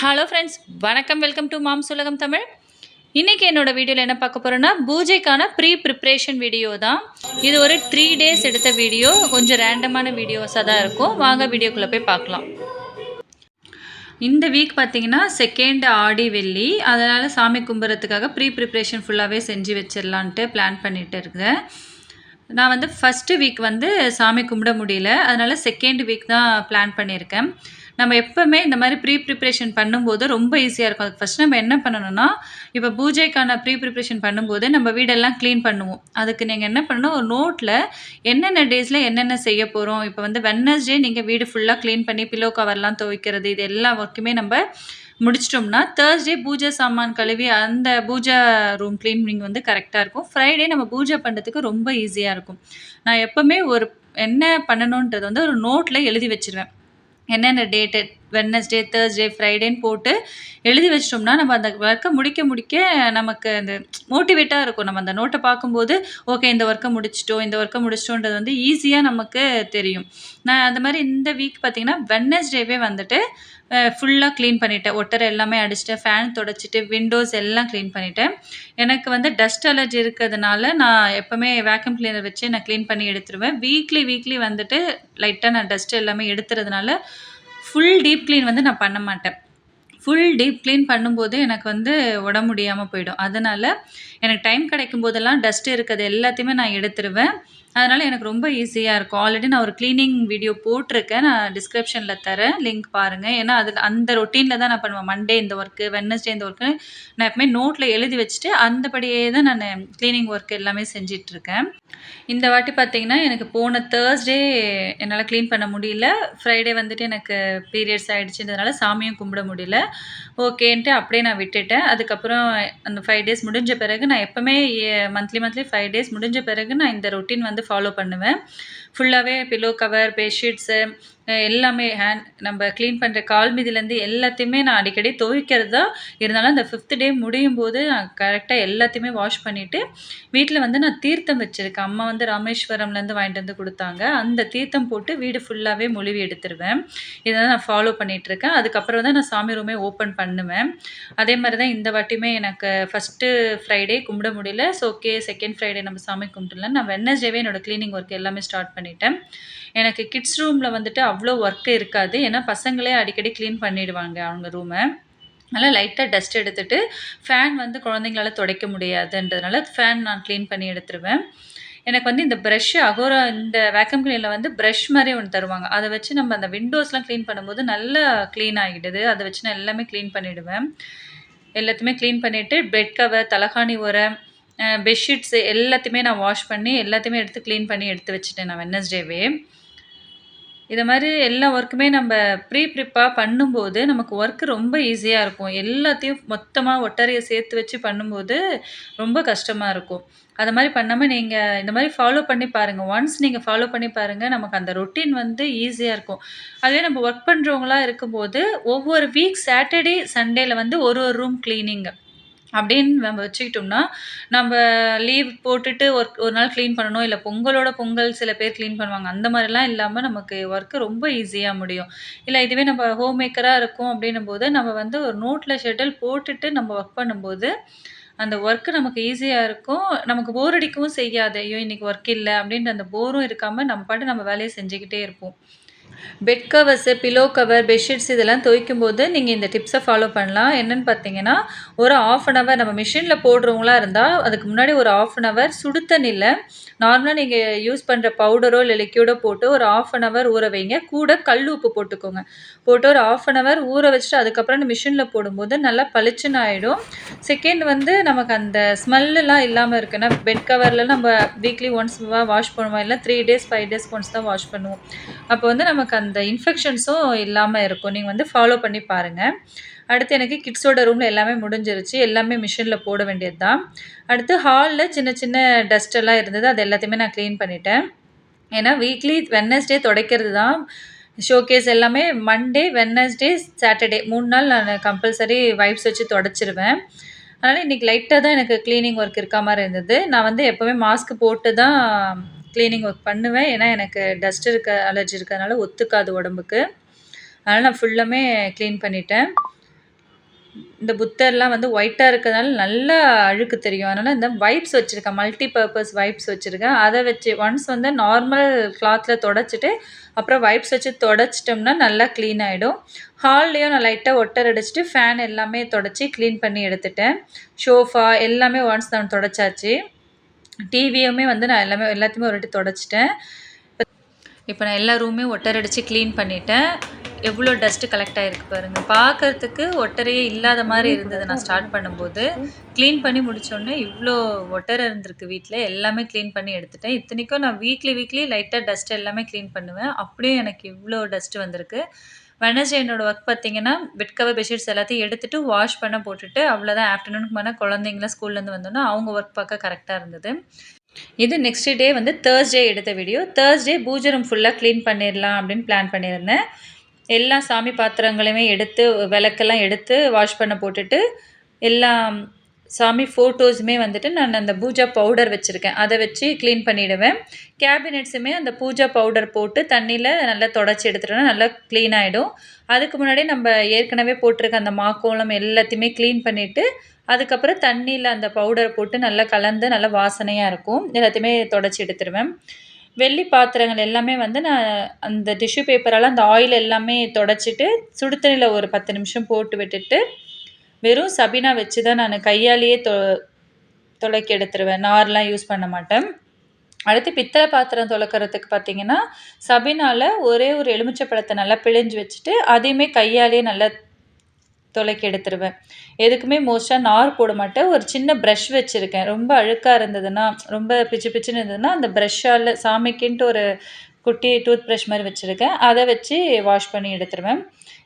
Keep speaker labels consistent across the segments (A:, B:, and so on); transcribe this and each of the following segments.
A: Hello friends வணக்கம் welcome to மாம் சுலகம் தமிழ் இன்றைக்கி என்னோடய வீடியோவில் என்ன பார்க்க போகிறேன்னா பூஜைக்கான ப்ரீ ப்ரிப்ரேஷன் வீடியோ தான். இது ஒரு த்ரீ டேஸ் எடுத்த வீடியோ கொஞ்சம் ரேண்டமான வீடியோஸாக தான் இருக்கும். வாங்க வீடியோக்குள்ளே போய் பார்க்கலாம். இந்த வீக் பார்த்திங்கன்னா செகண்ட் ஆடி வெள்ளி. அதனால் சாமி கும்பிட்றதுக்காக ப்ரீ ப்ரிப்ரேஷன் ஃபுல்லாகவே செஞ்சு வச்சிடலான்ட்டு பிளான் பண்ணிகிட்டு இருக்கேன். நான் வந்து ஃபஸ்ட்டு வீக் வந்து சாமி கும்பிட முடியல. அதனால் செகண்ட் வீக் தான் பிளான் பண்ணியிருக்கேன். நம்ம எப்போவுமே இந்த மாதிரி ப்ரீ ப்ரிப்ரேஷன் பண்ணும்போது ரொம்ப ஈஸியாக இருக்கும். அதுக்கு ஃபஸ்ட் நம்ம என்ன பண்ணணும்னா இப்போ பூஜைக்கான ப்ரீ ப்ரிப்ரேஷன் பண்ணும்போது நம்ம வீடெல்லாம் க்ளீன் பண்ணுவோம். அதுக்கு நீங்கள் என்ன பண்ணணும் ஒரு நோட்டில் என்னென்ன டேஸில் என்னென்ன செய்ய போகிறோம் இப்போ வந்து வெட்னஸ்டே நீங்கள் வீடு ஃபுல்லாக க்ளீன் பண்ணி பில்லோ கவர்லாம் துவைக்கிறது இது எல்லா ஒர்க்குமே நம்ம முடிச்சிட்டோம்னா தேர்ஸ்டே பூஜை சாமான் கழுவி அந்த பூஜை ரூம் க்ளீனிங் வந்து கரெக்டாக இருக்கும். ஃப்ரைடே நம்ம பூஜை பண்ணுறதுக்கு ரொம்ப ஈஸியாக இருக்கும். நான் எப்போவுமே ஒரு என்ன பண்ணணுன்றது வந்து ஒரு நோட்டில் எழுதி வச்சுருவேன். என்னென்ன டேட்டு வெட்னஸ்டே தேர்ஸ்டே ஃப்ரைடேன்னு போட்டு எழுதி வச்சிட்டோம்னா நம்ம அந்த ஒர்க்கை முடிக்க முடிக்க நமக்கு அந்த மோட்டிவேட்டாக இருக்கும். நம்ம அந்த நோட்டை பார்க்கும்போது ஓகே இந்த ஒர்க்கை முடிச்சிட்டோம் இந்த ஒர்க்கை முடிச்சிட்டோன்றது வந்து ஈஸியாக நமக்கு தெரியும். நான் அந்த மாதிரி இந்த வீக் பார்த்திங்கன்னா வெட்னஸ்டேவே வந்துட்டு ஃபுல்லாக க்ளீன் பண்ணிட்டேன். ஒட்டரை எல்லாமே அடிச்சிட்டேன். ஃபேன் தொடச்சிட்டு விண்டோஸ் எல்லாம் க்ளீன் பண்ணிட்டேன். எனக்கு வந்து டஸ்ட் அலர்ஜி இருக்கிறதுனால நான் எப்போவுமே வேக்யூம் கிளீனர் வச்சு நான் க்ளீன் பண்ணி எடுத்துருவேன். வீக்லி வீக்லி வந்துட்டு லைட்டாக நான் டஸ்ட் எல்லாமே எடுத்துறதுனால ஃபுல் டீப் க்ளீன் வந்து நான் பண்ண மாட்டேன். ஃபுல் டீப் க்ளீன் பண்ணும்போது எனக்கு வந்து உடம்பு முடியாமல் போயிடும். அதனால் எனக்கு டைம் கிடைக்கும் போதெல்லாம் டஸ்ட் இருக்கிறது எல்லாத்தையுமே நான் எடுத்துருவேன். அதனால் எனக்கு ரொம்ப ஈஸியாக இருக்கும். ஆல்ரெடி நான் ஒரு க்ளீனிங் வீடியோ போட்டிருக்கேன். நான் டிஸ்கிரிப்ஷனில் தரேன். லிங்க் பாருங்கள் ஏன்னா அதில் அந்த ரொட்டீனில் தான் நான் பண்ணுவேன். மண்டே இந்த ஒர்க்கு வெட்னஸ்டே இந்த ஒர்க்கு நான் எப்பவுமே நோட்டில் எழுதி வச்சுட்டு அந்தபடியே தான் நான் க்ளீனிங் ஒர்க் எல்லாமே செஞ்சிட்ருக்கேன் இந்த வாட்டி பார்த்தீங்கன்னா எனக்கு போன தேர்ஸ்டே என்னால் க்ளீன் பண்ண முடியல. ஃப்ரைடே வந்துட்டு எனக்கு பீரியட்ஸ் ஆகிடுச்சுன்றதுனால சாமியும் கும்பிட முடியல. ஓகேன்ட்டு அப்படியே நான் விட்டுட்டேன். அதுக்கப்புறம் அந்த ஃபைவ் டேஸ் முடிஞ்ச பிறகு நான் எப்போவுமே மந்த்லி மந்த்லி ஃபைவ் டேஸ் முடிஞ்ச பிறகு நான் இந்த ரொட்டீன் வந்து ஃபாலோ பண்ணுவேன். ஃபுல்லாகவே பில்லோ கவர் பெட்ஷீட்ஸு எல்லாமே ஹேண்ட் நம்ம க்ளீன் பண்ணுற கால் மீதிலேருந்து எல்லாத்தையுமே நான் அடிக்கடி துவைக்கிறது தான். இருந்தாலும் அந்த ஃபிஃப்த் டே முடியும் போது நான் கரெக்டாக எல்லாத்தையுமே வாஷ் பண்ணிவிட்டு வீட்டில் வந்து நான் தீர்த்தம் வச்சுருக்கேன். அம்மா வந்து ராமேஸ்வரம்லேருந்து வாங்கிட்டு வந்து கொடுத்தாங்க. அந்த தீர்த்தம் போட்டு வீடு ஃபுல்லாகவே மொழிவி எடுத்துருவேன். இதை தான் நான் ஃபாலோ பண்ணிகிட்ருக்கேன் அதுக்கப்புறம் தான் நான் சாமி ரூமே ஓப்பன் பண்ணுவேன். அதே மாதிரி தான் இந்த வாட்டியுமே எனக்கு ஃபஸ்ட்டு ஃப்ரைடே கும்பிட முடியல. ஸோ ஓகே செகண்ட் ஃப்ரைடே நம்ம சாமி கும்பிட்டுல நான் வெட்னஸ்டேவே என்னோடய க்ளீனிங் ஒர்க் எல்லாமே ஸ்டார்ட் பண்ணிட்டேன். எனக்கு கிட்ஸ் ரூமில் வந்துட்டு அவ்வளோ ஒர்க்கு இருக்காது. ஏன்னா பசங்களே அடிக்கடி க்ளீன் பண்ணிடுவாங்க அவங்க ரூமை நல்லா லைட்டாக டஸ்ட் எடுத்துகிட்டு ஃபேன் வந்து குழந்தைங்களால துடைக்க முடியாதுன்றதுனால ஃபேன் நான் க்ளீன் பண்ணி எடுத்துருவேன். எனக்கு வந்து இந்த ப்ரஷ்ஷு அகோரா இந்த வேக்கம் கிளீனில் வந்து ப்ரஷ் மாதிரி ஒன்று தருவாங்க. அதை வச்சு நம்ம அந்த விண்டோஸ்லாம் க்ளீன் பண்ணும்போது நல்லா க்ளீன் ஆகிடுது. அதை வச்சு நான் எல்லாமே க்ளீன் பண்ணிவிடுவேன் எல்லாத்தையுமே க்ளீன் பண்ணிவிட்டு பெட் கவர் தலகாணி உரம் பெட்ஷீட்ஸு எல்லாத்தையுமே நான் வாஷ் பண்ணி எல்லாத்தையுமே எடுத்து க்ளீன் பண்ணி எடுத்து வச்சுட்டேன் நான் வெட்னஸ்டேவே இதை மாதிரி எல்லா ஒர்க்குமே நம்ம ப்ரீ ப்ரிப்பாக பண்ணும்போது நமக்கு ஒர்க்கு ரொம்ப ஈஸியாக இருக்கும். எல்லாத்தையும் மொத்தமாக ஒட்டறையை சேர்த்து வச்சு பண்ணும்போது ரொம்ப கஷ்டமாக இருக்கும். அதை மாதிரி பண்ணாமல் நீங்கள் இந்த மாதிரி ஃபாலோ பண்ணி பாருங்கள் ஒன்ஸ் நீங்கள் ஃபாலோ பண்ணி பாருங்கள் நமக்கு அந்த ரொட்டீன் வந்து ஈஸியாக இருக்கும். அதுவே நம்ம ஒர்க் பண்ணுறவங்களா இருக்கும்போது ஒவ்வொரு வீக் சாட்டர்டே சண்டேயில் வந்து ஒரு ஒரு ரூம் க்ளீனிங்கு அப்படின்னு நம்ம வச்சுக்கிட்டோம்னா நம்ம லீவ் போட்டுட்டு ஒர்க் ஒரு நாள் க்ளீன் பண்ணணும் இல்லை பொங்கலோட பொங்கல் சில பேர் க்ளீன் பண்ணுவாங்க. அந்த மாதிரிலாம் இல்லாமல் நமக்கு ஒர்க்கு ரொம்ப ஈஸியாக முடியும். இல்லை இதுவே நம்ம ஹோம் மேக்கராக இருக்கும் அப்படின்னும் போது நம்ம வந்து ஒரு நோட்டில் ஷெட்யூல் போட்டுட்டு நம்ம ஒர்க் பண்ணும்போது அந்த ஒர்க்கு நமக்கு ஈஸியாக இருக்கும். நமக்கு போர் அடிக்கவும் செய்யாது. ஐயோ இன்றைக்கி ஒர்க் இல்லை அப்படின்ற அந்த போரும் இருக்காமல் நம்ம பாட்டு நம்ம வேலையை செஞ்சுக்கிட்டே இருப்போம். Bed covers pillow cover bedsheets இதெல்லாம் துவைக்கும் போது நீங்கள் இந்த டிப்ஸை ஃபாலோ பண்ணலாம். என்னென்னு பார்த்தீங்கன்னா ஒரு ஆஃப் அன் ஹவர் நம்ம மிஷினில் போடுறவங்களா இருந்தால் அதுக்கு முன்னாடி ஒரு ஆஃப் அன் ஹவர் சுடு தண்ணியில் நார்மலாக நீங்கள் யூஸ் பண்ணுற பவுடரோ இல்லை லிக்யூடோ போட்டு ஒரு ஆஃப் அன் ஹவர் ஊற வைங்க. கூட கல் உப்பு போட்டுக்கோங்க. போட்டு ஒரு ஆஃப் அன் ஹவர் ஊற வச்சுட்டு அதுக்கப்புறம் மிஷினில் போடும்போது நல்லா பளிச்சுன்னு ஆகிடும் செகண்ட் வந்து நமக்கு அந்த ஸ்மெல்லாம் இல்லாமல் இருக்குன்னா பெட் கவரில் நம்ம வீக்லி ஒன்ஸ் வாஷ் பண்ணுவோம் இல்லை three days five days once தான் வாஷ் பண்ணுவோம். அப்போ வந்து நமக்கு அந்த இன்ஃபெக்ஷன்ஸும் இல்லாமல் இருக்கும். நீங்கள் வந்து ஃபாலோ பண்ணி பாருங்கள் அடுத்து எனக்கு கிட்ஸோட ரூமில் எல்லாமே முடிஞ்சிருச்சு. எல்லாமே மிஷினில் போட வேண்டியது தான் அடுத்து ஹாலில் சின்ன சின்ன டஸ்ட்டெல்லாம் இருந்தது. அது எல்லாத்தையுமே நான் க்ளீன் பண்ணிட்டேன். ஏன்னா வீக்லி வெட்னஸ்டே துடைக்கிறது தான் ஷோகேஸ் எல்லாமே. மண்டே வெட்னஸ்டே சாட்டர்டே மூணு நாள் நான் கம்பல்சரி வைப்ஸ் வச்சு தொடச்சிருவேன். அதனால் இன்றைக்கி லைட்டாக தான் எனக்கு க்ளீனிங் ஒர்க் இருக்க மாதிரி இருந்தது. நான் வந்து எப்போவுமே மாஸ்க் போட்டு தான் க்ளீனிங் ஒர்க் பண்ணுவேன். ஏன்னா எனக்கு டஸ்ட் இருக்க அலர்ஜி இருக்கிறதுனால ஒத்துக்காது உடம்புக்கு. அதனால் நான் ஃபுல்லாமே க்ளீன் பண்ணிட்டேன். இந்த புத்தர்லாம் வந்து ஒயிட்டாக இருக்கிறதுனால நல்லா அழுக்கு தெரியும். அதனால் இந்த வைப்ஸ் வச்சுருக்கேன். மல்டி பர்பஸ் வைப்ஸ் வச்சுருக்கேன். அதை வச்சு ஒன்ஸ் வந்து நார்மல் கிளாத்தில் தொடச்சிட்டு அப்புறம் வைப்ஸ் வச்சு தொடச்சிட்டோம்னா நல்லா க்ளீன் ஆகிடும் ஹால்லேயும் நான் லைட்டாக ஒட்டர் அடிச்சுட்டு ஃபேன் எல்லாமே தொடச்சி க்ளீன் பண்ணி எடுத்துட்டேன். ஷோஃபா எல்லாமே ஒன்ஸ் நான் தொடச்சாச்சு. டிவியுமே வந்து நான் எல்லாமே எல்லாத்தையுமே ஒரு வாட்டி தொடச்சிட்டேன். இப்போ நான் எல்லா ரூமே ஒட்டர் அடித்து க்ளீன் பண்ணிட்டேன். எவ்வளோ டஸ்ட்டு கலெக்ட் ஆகிருக்கு பாருங்கள் பார்க்கறதுக்கு ஒட்டரையே இல்லாத மாதிரி இருந்தது நான் ஸ்டார்ட் பண்ணும்போது. க்ளீன் பண்ணி முடித்தோடனே இவ்வளோ ஒட்டரை இருந்திருக்கு வீட்டில் எல்லாமே க்ளீன் பண்ணி எடுத்துட்டேன். இத்தனைக்கும் நான் வீக்லி வீக்லி லைட்டாக டஸ்ட் எல்லாமே க்ளீன் பண்ணுவேன். அப்படியும் எனக்கு இவ்வளோ டஸ்ட்டு வந்திருக்கு. வெனஸ்டே என்னோட ஒர்க் பார்த்தீங்கன்னா பெட் கவர் பெட்ஷீட்ஸ் எல்லாத்தையும் எடுத்துகிட்டு வாஷ் பண்ண போட்டுட்டு அவ்வளோதான் ஆஃப்டர்நூனுக்கு மேலே குழந்தைங்களாம் ஸ்கூல்லேருந்து வந்தோன்னா அவங்க ஒர்க் பார்க்க கரெக்டாக இருந்தது. இது நெக்ஸ்ட் டே வந்து தேர்ஸ்டே எடுத்த வீடியோ தேர்ஸ்டே பூஜை ரூம் ஃபுல்லாக க்ளீன் பண்ணிடலாம் அப்படின்னு பிளான் பண்ணியிருந்தேன். எல்லா சாமி பாத்திரங்களையுமே எடுத்து விளக்கெல்லாம் எடுத்து வாஷ் பண்ண போட்டுட்டு எல்லாம் சாமி ஃபோட்டோஸுமே வந்துட்டு நான் அந்த பூஜா பவுடர் வச்சுருக்கேன். அதை வச்சு க்ளீன் பண்ணிவிடுவேன் கேபினெட்ஸுமே அந்த பூஜா பவுடர் போட்டு தண்ணியில் நல்லா தொடச்சி எடுத்துட்டோன்னா நல்லா க்ளீன் ஆகிடும் அதுக்கு முன்னாடி நம்ம ஏற்கனவே போட்டிருக்க அந்த மாக்கோளம் எல்லாத்தையுமே க்ளீன் பண்ணிவிட்டு அதுக்கப்புறம் தண்ணியில் அந்த பவுடரை போட்டு நல்லா கலந்து நல்லா வாசனையாக இருக்கும். எல்லாத்தையுமே தொடச்சி எடுத்துருவேன். வெள்ளி பாத்திரங்கள் எல்லாமே வந்து நான் அந்த டிஷ்யூ பேப்பரால் அந்த ஆயில் எல்லாமே தொடச்சிட்டு சுடுதண்ணியில் ஒரு பத்து நிமிஷம் போட்டு விட்டுட்டு வெறும் சபினா வச்சு தான் நான் கையாலேயே தொ துளக்கி எடுத்துருவேன். நார்லாம் யூஸ் பண்ண மாட்டேன். அடுத்து பித்தளை பாத்திரம் துளக்கிறதுக்கு பார்த்தீங்கன்னா சபினால ஒரே ஒரு எலுமிச்சை பழத்தை நல்லா பிழிஞ்சு வச்சுட்டு அதையுமே கையாலேயே நல்லா துளைக்கி எடுத்துருவேன். எதுக்குமே மோஸ்ட்டாக நார் போட மாட்டேன். ஒரு சின்ன ப்ரஷ் வச்சுருக்கேன். ரொம்ப அழுக்காக இருந்ததுன்னா ரொம்ப பிச்சு பிச்சுன்னு இருந்ததுன்னா அந்த ப்ரஷ்ஷால் சாமிக்குன்ட்டு ஒரு குட்டி டூத் ப்ரஷ் மாதிரி வச்சுருக்கேன். அதை வச்சு வாஷ் பண்ணி எடுத்துருவேன்.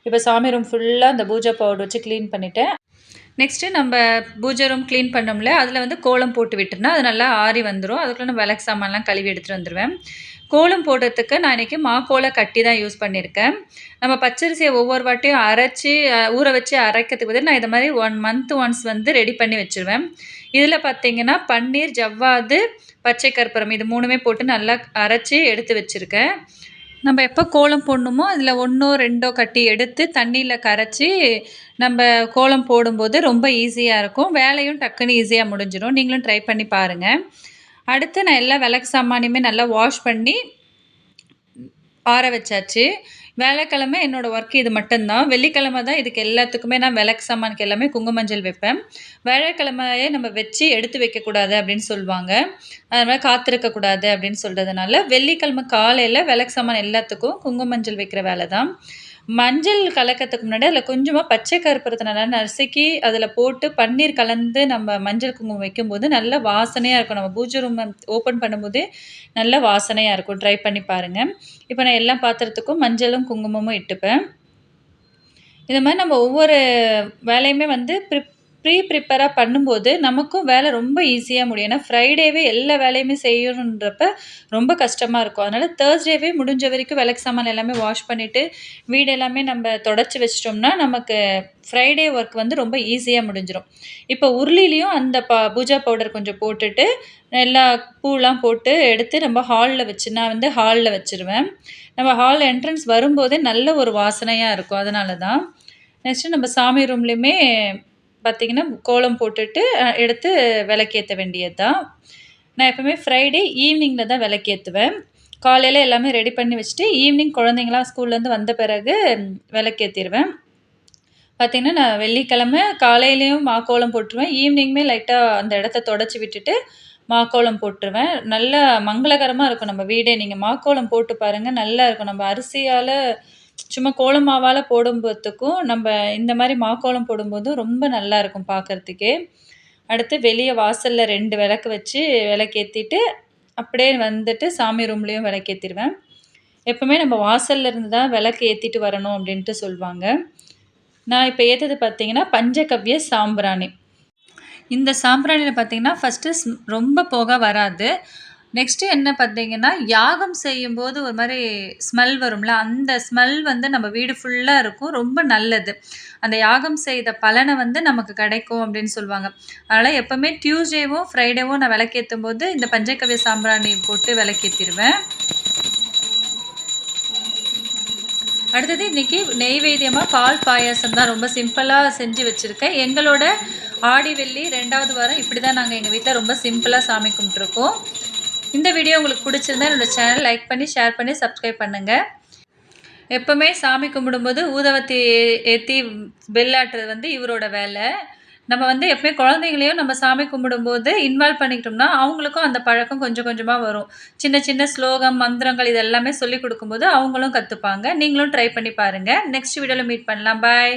A: இப்போ சாமி ரூம் ஃபுல்லாக அந்த பூஜா பவுடர் வச்சு க்ளீன் பண்ணிவிட்டேன் நெக்ஸ்ட்டு நம்ம பூஜை ரூம் க்ளீன் பண்ணோம்ல அதில் வந்து கோலம் போட்டு விட்டுருந்தா அது நல்லா ஆறி வந்துடும் அதுக்குள்ளே நான் விளக்கு சாமான்லாம் கழுவி எடுத்துகிட்டு வந்துடுவேன் கோலம் போடுறதுக்கு நான் இன்றைக்கி மாக்கோலை கட்டி தான் யூஸ் பண்ணியிருக்கேன். நம்ம பச்சரிசியை ஒவ்வொரு வாட்டியும் அரைச்சி ஊற வச்சு அரைக்கிறதுக்கு வந்து நான் இதை மாதிரி ஒன் மந்த் ஒன்ஸ் வந்து ரெடி பண்ணி வச்சுருவேன். இதில் பார்த்தீங்கன்னா பன்னீர் ஜவ்வாது பச்சை கற்பூரம் இது மூணுமே போட்டு நல்லா அரைச்சி எடுத்து வச்சுருக்கேன். நம்ம எப்போ கோலம் போடணுமோ அதில் ஒன்றோ ரெண்டோ கட்டி எடுத்து தண்ணியில் கரைச்சி நம்ம கோலம் போடும்போது ரொம்ப ஈஸியாக இருக்கும். வேலையும் டக்குன்னு ஈஸியாக முடிஞ்சிடும் நீங்களும் ட்ரை பண்ணி பாருங்கள் அடுத்து நான் எல்லா விளக்கு சாமானியுமே நல்லா வாஷ் பண்ணி ஆற வச்சாச்சு. வேலைக்கிழமை என்னோடய ஒர்க் இது மட்டும்தான். வெள்ளிக்கிழமை தான் இதுக்கு எல்லாத்துக்குமே நான் விளக்கு சாமானுக்கு எல்லாமே குங்குமஞ்சள் வைப்பேன். வேலைக்கிழமையே நம்ம வச்சு எடுத்து வைக்கக்கூடாது அப்படின்னு சொல்லுவாங்க. அதனால் காத்திருக்கக்கூடாது அப்படின்னு சொல்கிறதுனால வெள்ளிக்கிழமை காலையில் விளக்கு சாமான் எல்லாத்துக்கும் குங்குமஞ்சள் வைக்கிற வேலை தான் மஞ்சள் கலக்கிறதுக்கு முன்னாடி அதில் கொஞ்சமாக பச்சை கருப்புறத்தை நல்லா நசுக்கி அதில் போட்டு பன்னீர் கலந்து நம்ம மஞ்சள் குங்குமம் வைக்கும்போது நல்ல வாசனையாக இருக்கும். நம்ம பூஜை ரூம் ஓப்பன் பண்ணும்போதே நல்ல வாசனையாக இருக்கும். ட்ரை பண்ணி பாருங்கள் இப்போ நான் எல்லா பாத்திரத்துக்கும் மஞ்சளும் குங்குமமும் இட்டுப்பேன். இது மாதிரி நம்ம ஒவ்வொரு வேலையுமே வந்து ப்ரிப் ப்ரீ ப்ரிப்பராக பண்ணும்போது நமக்கும் வேலை ரொம்ப ஈஸியாக முடியும். ஏன்னா ஃப்ரைடேவே எல்லா வேலையுமே செய்யணுன்றப்ப ரொம்ப கஷ்டமாக இருக்கும். அதனால் தேர்ஸ்டேவே முடிஞ்ச வரைக்கும் விளக்கு சாமான் எல்லாமே வாஷ் பண்ணிவிட்டு வீடு எல்லாமே நம்ம தொடச்சி வச்சிட்டோம்னா நமக்கு ஃப்ரைடே ஒர்க் வந்து ரொம்ப ஈஸியாக முடிஞ்சிடும் இப்போ உருளிலையும் அந்த ப பூஜா பவுடர் கொஞ்சம் போட்டுட்டு எல்லா பூலாம் போட்டு எடுத்து நம்ம ஹாலில் வச்சு நான் வந்து ஹாலில் வச்சுருவேன். நம்ம ஹால் என்ட்ரன்ஸ் வரும்போதே நல்ல ஒரு வாசனையாக இருக்கும். அதனால தான். நெக்ஸ்ட்டு நம்ம சாமி ரூம்லேயுமே பார்த்திங்கன்னா கோலம் போட்டுட்டு எடுத்து விளக்கேற்ற வேண்டியது தான் நான் எப்போவுமே ஃப்ரைடே ஈவினிங்கில் தான் விளக்கேற்றுவேன் காலையில் எல்லாமே ரெடி பண்ணி வச்சுட்டு ஈவினிங் குழந்தைங்களாம் ஸ்கூல்லேருந்து வந்த பிறகு விளக்கேற்றிடுவேன் பார்த்திங்கன்னா நான் வெள்ளிக்கிழமை காலையிலையும் மாக்கோலம் போட்டுருவேன். ஈவினிங்குமே லைட்டாக அந்த இடத்த தொடச்சி விட்டுட்டு மாக்கோலம் போட்டுருவேன். நல்ல மங்களகரமாக இருக்கும் நம்ம வீடே. நீங்கள் மாக்கோலம் போட்டு பாருங்கள் நல்லா இருக்கும். நம்ம அரிசியால் சும்மா கோலம் மாவால் போடும்போதுக்கும் நம்ம இந்த மாதிரி மாக்கோலம் போடும்போதும் ரொம்ப நல்லா இருக்கும் பார்க்குறதுக்கே அடுத்து வெளியே வாசலில் ரெண்டு விளக்கு வச்சு விளக்கேற்றிட்டு அப்படியே வந்துட்டு சாமி ரூம்லேயும் விளக்கேற்றிடுவேன் எப்போவுமே நம்ம வாசலில் இருந்து தான் விளக்கு ஏற்றிட்டு வரணும் அப்படின்ட்டு சொல்லுவாங்க நான் இப்போ ஏற்றது பார்த்தீங்கன்னா பஞ்சகவ்ய சாம்பிராணி. இந்த சாம்பிராணியில் பார்த்தீங்கன்னா ஃபஸ்ட்டு ரொம்ப புகை வராது. நெக்ஸ்ட்டு என்ன பார்த்தீங்கன்னா யாகம் செய்யும்போது ஒரு மாதிரி ஸ்மெல் வரும்ல அந்த ஸ்மெல் வந்து நம்ம வீடு ஃபுல்லாக இருக்கும் ரொம்ப நல்லது. அந்த யாகம் செய்த பலனை வந்து நமக்கு கிடைக்கும் அப்படின்னு சொல்லுவாங்க. அதனால் எப்போவுமே டியூஸ்டேவும் ஃப்ரைடேவும் நான் விளக்கேற்றும் போது இந்த பஞ்சகவ்ய சாம்பிராணி போட்டு விளக்கேற்றிடுவேன் அடுத்தது இன்றைக்கி நெய்வேத்தியமாக பால் பாயாசம் தான் ரொம்ப சிம்பிளாக செஞ்சு வச்சுருக்கேன். எங்களோட ஆடி வெள்ளி ரெண்டாவது வாரம் இப்படி தான் நாங்கள் எங்கள் வீட்டில் ரொம்ப சிம்பிளாக சாமி கும்பிட்ருக்கோம் இந்த வீடியோ உங்களுக்கு பிடிச்சிருந்தா என்னோட சேனல் லைக் பண்ணி ஷேர் பண்ணி சப்ஸ்கிரைப் பண்ணுங்கள் எப்போவுமே சாமி கும்பிடும்போது ஊதவத்தி ஏற்றி பெல்லாட்டுறது வந்து இவரோட வேலை. நம்ம வந்து எப்பவுமே குழந்தைங்களையும் நம்ம சாமி கும்பிடும்போது இன்வால்வ் பண்ணிக்கிட்டோம்னா அவங்களுக்கும் அந்த பழக்கம் கொஞ்சம் கொஞ்சமாக வரும். சின்ன சின்ன ஸ்லோகம் மந்திரங்கள் இது எல்லாமே சொல்லி கொடுக்கும்போது அவங்களும் கற்றுப்பாங்க நீங்களும் ட்ரை பண்ணி பாருங்கள் நெக்ஸ்ட் வீடியோவில் மீட் பண்ணலாம். பாய்